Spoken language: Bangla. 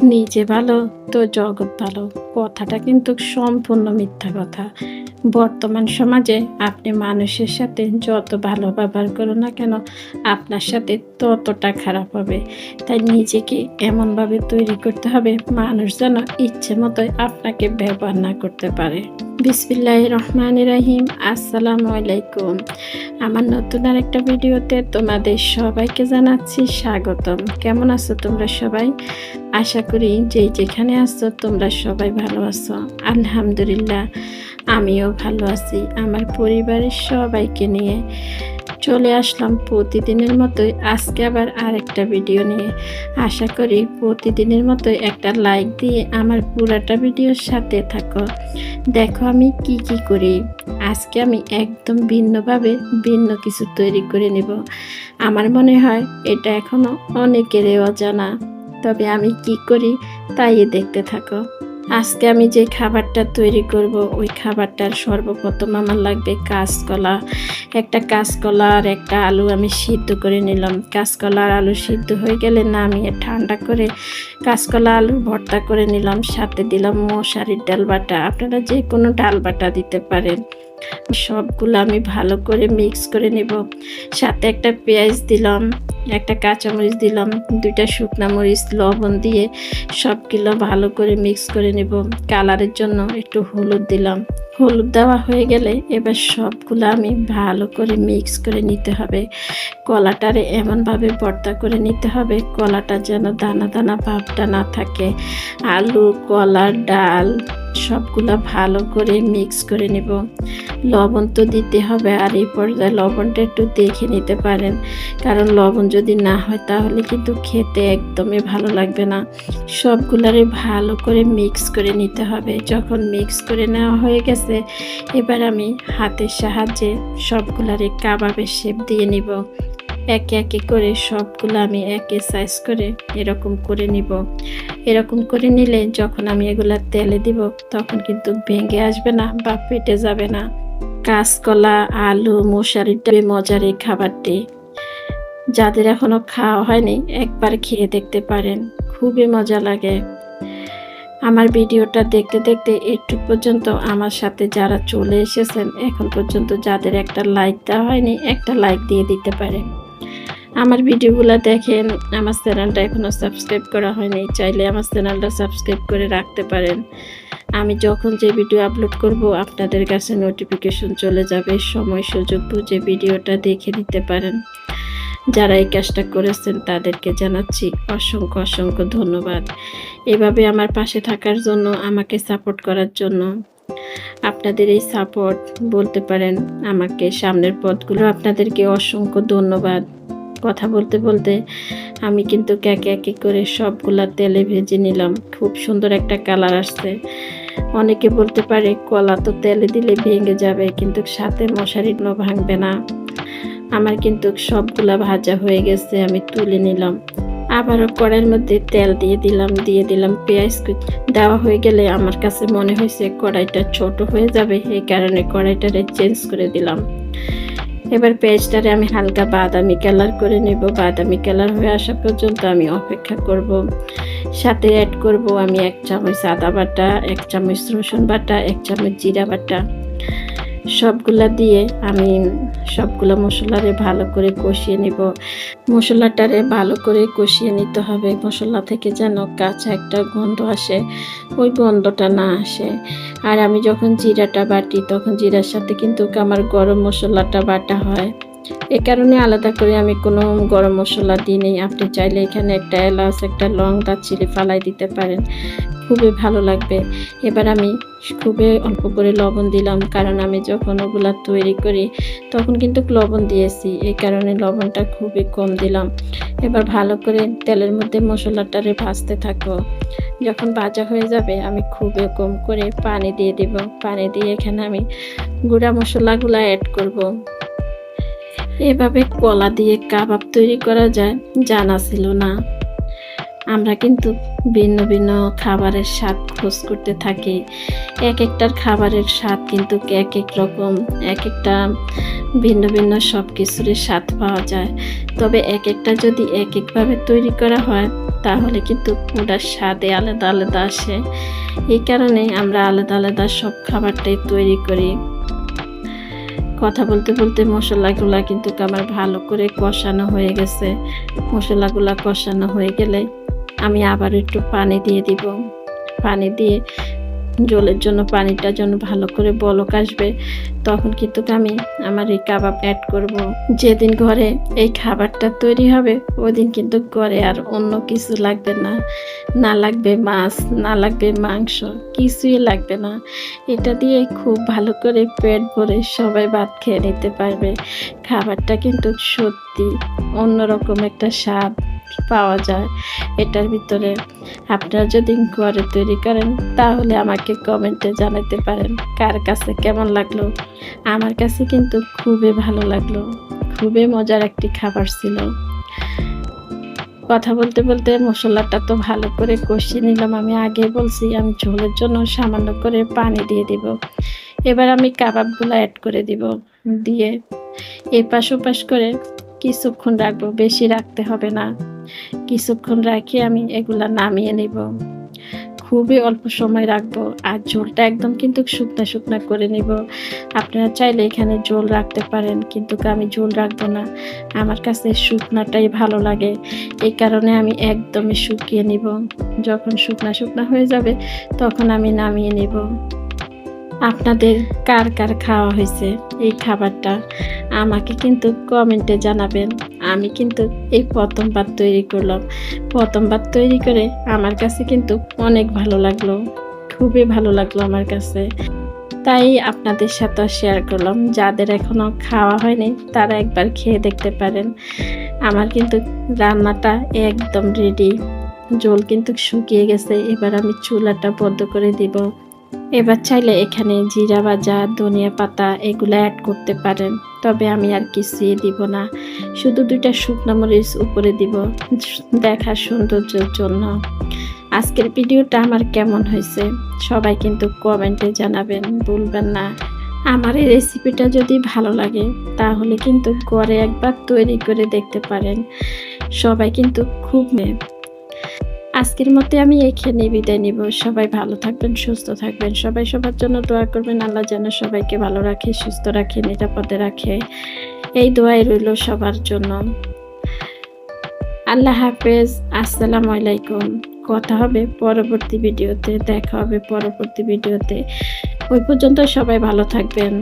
নিজে ভালো তো জগৎ ভালো। কথাটা কিন্তু সম্পূর্ণ মিথ্যা কথা। বর্তমান সমাজে আপনি মানুষের সাথে যত ভালো ব্যবহার করুন না কেন, আপনার সাথে ততটা খারাপ হবে। তাই নিজেকে এমনভাবে তৈরি করতে হবে, মানুষ যেন ইচ্ছে মতোই আপনাকে ব্যবহার না করতে পারে। বিসমিল্লাহ রহমান রাহিম, আসসালামু আলাইকুম। আমার নতুন আর একটা ভিডিওতে তোমাদের সবাইকে জানাচ্ছি স্বাগতম। কেমন আছো তোমরা সবাই? আশা করি যে যেখানে আছো তোমরা সবাই ভালো আছো। আলহামদুলিল্লাহ। আমিও ভালো আছি। আমার পরিবারের সবাইকে নিয়ে চলে আসলাম প্রতিদিনের মতোই। আজকে আবার আরেকটা ভিডিও নিয়ে। আশা করি প্রতিদিনের মতোই একটা লাইক দিয়ে আমার পুরাটা ভিডিওর সাথে থাকো। দেখো আমি কি কি করি। আজকে আমি একদম ভিন্নভাবে ভিন্ন কিছু তৈরি করে নেব। আমার মনে হয় এটা এখনও অনেকেরই অজানা। তবে আমি কি করি তাই দেখতে থাকো। আজকে আমি যে খাবারটা তৈরি করব, ওই খাবারটার সর্বপ্রথম আমার লাগবে কাঁচকলা। একটা কাঁচকলা আর একটা আলু আমি সিদ্ধ করে নিলাম। কাঁচকলা আর আলু সিদ্ধ হয়ে গেলে নামিয়ে ঠান্ডা করে কাঁচকলা আলু ভর্তা করে নিলাম। সাথে দিলাম মশারির ডাল বাটা। আপনারা যে কোনো ডাল বাটা দিতে পারেন। সবগুলো আমি ভালো করে মিক্স করে নেব। সাথে একটা পেঁয়াজ দিলাম, একটা কাঁচামরিচ দিলাম, দুইটা শুকনা মরিচ, লবণ দিয়ে সবগুলো ভালো করে মিক্স করে নেব। কালারের জন্য একটু হলুদ দিলাম। হলুদ দেওয়া হয়ে গেলে এবার সবগুলো আমি ভালো করে মিক্স করে নিতে হবে। কলাটারে এমনভাবে ভর্তা করে নিতে হবে, কলাটা যেন দানা দানা ভাবটা না থাকে। আলু, কলা, ডাল সবগুলো ভালো করে মিক্স করে নেব। লবণ তো দিতে হবে, আর এই পর্যায়ে লবণটা একটু দেখে নিতে পারেন। কারণ লবণ যদি না হয় তাহলে কিন্তু খেতে একদমই ভালো লাগবে না। সবগুলারে ভালো করে মিক্স করে নিতে হবে। যখন মিক্স করে নেওয়া হয়ে গেছে এবার আমি হাতের সাহায্যে সবগুলারে কাবাবের শেপ দিয়ে নিব। একে একে করে সবগুলো আমি একে সাইজ করে এরকম করে নিব। এরকম করে নিলে যখন আমি এগুলা তেলে দিব, তখন কিন্তু ভেঙে আসবে না বা পেটে যাবে না। কাঁচকলা, আলু মশারির ডাবে মজার এই খাবারটি যাদের এখনও খাওয়া হয়নি, একবার খেয়ে দেখতে পারেন। খুবই মজা লাগে। আমার ভিডিওটা দেখতে দেখতে একটু পর্যন্ত আমার সাথে যারা চলে এসেছেন, এখন পর্যন্ত যাদের একটা লাইক দেওয়া হয়নি, একটা লাইক দিয়ে দিতে পারেন আমার ভিডিওগুলো দেখেন, আমার চ্যানেলটা এখনও সাবস্ক্রাইব করা হয়নি, চাইলে আমার চ্যানেলটা সাবস্ক্রাইব করে রাখতে পারেন। আমি যখন যে ভিডিও আপলোড করব, আপনাদের কাছে নোটিফিকেশন চলে যাবে, সময় সুযোগ বুঝে ভিডিওটা দেখে নিতে পারেন। যারা এই কাজটা করেছেন তাদেরকে জানাচ্ছি অসংখ্য অসংখ্য ধন্যবাদ। এভাবে আমার পাশে থাকার জন্য, আমাকে সাপোর্ট করার জন্য আপনাদের এই সাপোর্ট বলতে পারেন, আমাকে সামনের পথগুলো আপনাদেরকে অসংখ্য ধন্যবাদ। কথা বলতে বলতে আমি কিন্তু একে একে করে সবগুলা তেলে ভেজে নিলাম, খুব সুন্দর একটা কালার আসছে। অনেকে বলতে পারে, কলা তো তেলে দিলে ভেঙে যাবে, কিন্তু সাথে মশারিগুলো ভাঙবে না। আমার কিন্তু সবগুলা ভাজা হয়ে গেছে, আমি তুলে নিলাম। আবারও কড়াইয়ের মধ্যে তেল দিয়ে দিলাম দিয়ে দিলাম পেঁয়াজ দেওয়া হয়ে গেলে আমার কাছে মনে হয়েছে কড়াইটা ছোট হয়ে যাবে এই কারণে কড়াইটারে চেঞ্জ করে দিলাম। এবার পেঁয়াজটারে আমি হালকা বাদামি কালার করে নেব। বাদামি কালার হয়ে আসা পর্যন্ত আমি অপেক্ষা করব। সাথে অ্যাড করব আমি এক চামচ আদা বাটা, এক চামচ রসুন বাটা, এক চামচ জিরা বাটা। সবগুলা দিয়ে আমি সবগুলো মশলারে ভালো করে কষিয়ে নিব। মশলাটারে ভালো করে কষিয়ে নিতে হবে। মশলা থেকে যেন কাঁচা একটা গন্ধ আসে, ওই গন্ধটা না আসে। আর আমি যখন জিরাটা বাটি, তখন জিরার সাথে কিন্তু আমার গরম মশলাটা বাটা হয়। এ কারণে আলাদা করে আমি কোনো গরম মশলা দিই নেই। আপনি চাইলে এখানে একটা এলাচ, একটা লং দারচিনি ফালাই দিতে পারেন। খুবই ভালো লাগবে। এবার আমি খুবই অল্প করে লবণ দিলাম, কারণ আমি যখন ওগুলা তৈরি করি তখন কিন্তু লবণ দিয়েছি, এই কারণে লবণটা খুবই কম দিলাম। এবার ভালো করে তেলের মধ্যে মশলাটারে ভাজতে থাকো। যখন ভাজা হয়ে যাবে আমি খুবই কম করে পানি দিয়ে দিব। পানি দিয়ে এখানে আমি গুঁড়া মশলাগুলো অ্যাড করব। এভাবে কলা দিয়ে কাবাব তৈরি করা যায়, জানা ছিল না। আমরা কিন্তু ভিন্ন ভিন্ন খাবারের স্বাদ খোঁজ করতে থাকি। এক একটার খাবারের স্বাদ কিন্তু এক এক রকম, এক একটা ভিন্ন ভিন্ন সব কিছুরই স্বাদ পাওয়া যায়। তবে এক একটা যদি এক একভাবে তৈরি করা হয়, তাহলে কিন্তু ওটার স্বাদে আলাদা আলাদা আসে। এই কারণে আমরা আলাদা আলাদা সব খাবারটাই তৈরি করি। কথা বলতে বলতে মশলাগুলা কিন্তু আমার ভালো করে কষানো হয়ে গেছে। মশলাগুলা কষানো হয়ে গেলে আমি আবার একটু পানি দিয়ে দিব। পানি দিয়ে জলের জন্য পানিটা যেন ভালো করে বলক আসবে, তখন কিন্তু আমি আমার এই কাবাব অ্যাড করব। যেদিন ঘরে এই খাবারটা তৈরি হবে ওই দিন কিন্তু ঘরে আর অন্য কিছু লাগবে না। না লাগবে মাছ, না লাগবে মাংস, কিছুই লাগবে না। এটা দিয়ে খুব ভালো করে পেট ভরে সবাই ভাত খেয়ে নিতে পারবে। খাবারটা কিন্তু সত্যি অন্যরকম একটা স্বাদ। পাওয়া যায়। এটার ভিতরে আপনারা যদি ঘরে তৈরি করেন, তাহলে আমাকে কমেন্টে জানাতে পারেন কার কাছে কেমন লাগল। আমার কাছে কিন্তু খুবই ভালো লাগল। খুবই মজার একটি খাবার ছিল। কথা বলতে বলতে মশলাটা তো ভালো করে কষিয়ে নিলাম। আমি আগে বলছি, আমি ঝোলের জন্য সামান্য করে পানি দিয়ে দিব। এবার আমি কাবাবগুলো অ্যাড করে দিব। দিয়ে এপাশ ওপাশ করে কিছুক্ষণ রাখব। বেশি রাখতে হবে না। কিছুক্ষণ রাখি আমি এগুলা নামিয়ে নিব। খুবই অল্প সময় রাখব আর ঝোলটা একদম কিন্তু শুকনো শুকনা করে নিব। আপনারা চাইলে এখানে ঝোল রাখতে পারেন কিন্তু আমি ঝোল রাখব না। আমার কাছে শুকনাটাই ভালো লাগে। এই কারণে আমি একদমই শুকিয়ে নিব। যখন শুকনা শুকনা হয়ে যাবে তখন আমি নামিয়ে নিব। আপনাদের কার কার খাওয়া হয়েছে এই খাবারটা আমাকে কিন্তু কমেন্টে জানাবেন। আমি কিন্তু এই প্রথমবার তৈরি করলাম। প্রথমবার তৈরি করে আমার কাছে কিন্তু অনেক ভালো লাগল। খুবই ভালো লাগল আমার কাছে। তাই আপনাদের সাথে শেয়ার করলাম। যাদের এখনও খাওয়া হয়নি, তারা একবার খেয়ে দেখতে পারেন। আমার কিন্তু রান্নাটা একদম রেডি জল কিন্তু শুকিয়ে গেছে। এবার আমি চুলাটা বন্ধ করে দিব। এবার চাইলে এখানে জিরা ভাজা, ধনিয়া পাতা এগুলো অ্যাড করতে পারেন। তবে আমি আর কিছুই দিব না। শুধু দুইটা শুকনো মরিচ উপরে দিব দেখার সৌন্দর্যের জন্য। আজকের ভিডিওটা আমার কেমন হয়েছে? সবাই কিন্তু কমেন্টে জানাবেন, ভুলবেন না। আমার এই রেসিপিটা যদি ভালো লাগে, তাহলে কিন্তু ঘরে একবার তৈরি করে দেখতে পারেন। সবাই কিন্তু খুব আজকের মতে আমি এখানে বিদায় নিব। সবাই ভালো থাকবেন, সুস্থ থাকবেন। সবাই সবার জন্য দোয়া করবেন। আল্লাহ যেন সবাইকে ভালো রাখে, সুস্থ রাখে, নিরাপদে রাখে। এই দোয়াই রইল সবার জন্য। আল্লাহ হাফেজ। আসসালামু আলাইকুম। কথা হবে পরবর্তী ভিডিওতে। দেখা হবে পরবর্তী ভিডিওতে। ওই পর্যন্ত সবাই ভালো থাকবেন।